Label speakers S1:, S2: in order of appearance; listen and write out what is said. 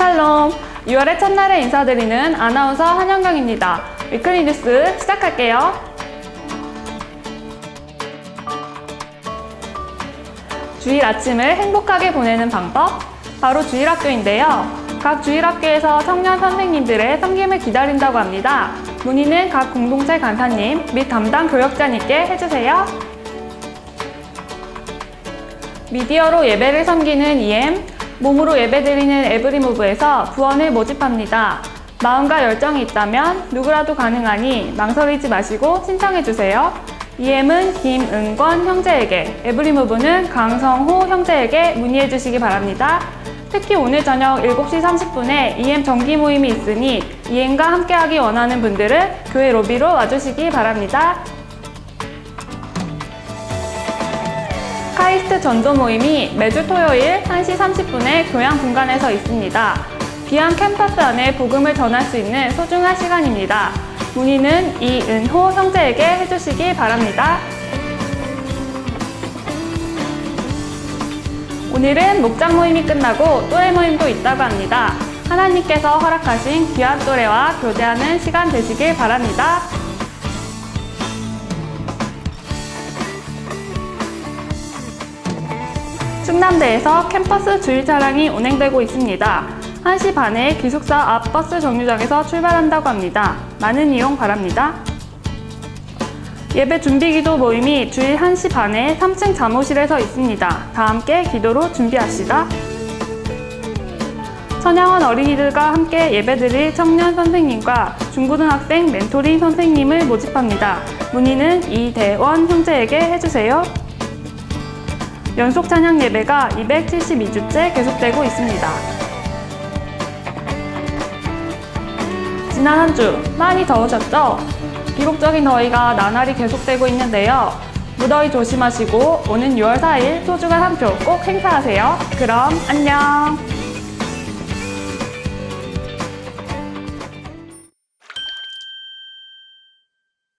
S1: 샬롬! 6월의 첫날에 인사드리는 아나운서 한영경입니다. 위클리 뉴스 시작할게요. 주일 아침을 행복하게 보내는 방법? 바로 주일 학교인데요. 각 주일 학교에서 청년 선생님들의 섬김을 기다린다고 합니다. 문의는 각 공동체 간사님 및 담당 교역자님께 해주세요. 미디어로 예배를 섬기는 EM, 몸으로 예배드리는 에브리무브에서 부원을 모집합니다. 마음과 열정이 있다면 누구라도 가능하니 망설이지 마시고 신청해주세요. EM은 김은권 형제에게, 에브리무브는 강성호 형제에게 문의해주시기 바랍니다. 특히 오늘 저녁 7시 30분에 EM 정기 모임이 있으니 EM과 함께하기 원하는 분들은 교회 로비로 와주시기 바랍니다. 카이스트 전도 모임이 매주 토요일 1시 30분에 교양 분간에서 있습니다. 귀한 캠퍼스 안에 복음을 전할 수 있는 소중한 시간입니다. 문의는 이은호 형제에게 해주시기 바랍니다. 오늘은 목장 모임이 끝나고 또래 모임도 있다고 합니다. 하나님께서 허락하신 귀한 또래와 교제하는 시간 되시길 바랍니다. 충남대에서 캠퍼스 주일 차량이 운행되고 있습니다. 1시 반에 기숙사 앞 버스 정류장에서 출발한다고 합니다. 많은 이용 바랍니다. 예배 준비 기도 모임이 주일 1시 반에 3층 잠호실에서 있습니다. 다 함께 기도로 준비합시다. 천양원 어린이들과 함께 예배드릴 청년 선생님과 중고등학생 멘토링 선생님을 모집합니다. 문의는 이대원 형제에게 해주세요. 연속 찬양 예배가 272주째 계속되고 있습니다. 지난 한 주 많이 더우셨죠? 기록적인 더위가 나날이 계속되고 있는데요. 무더위 조심하시고 오는 6월 4일 소중한 한표 꼭 행사하세요. 그럼 안녕!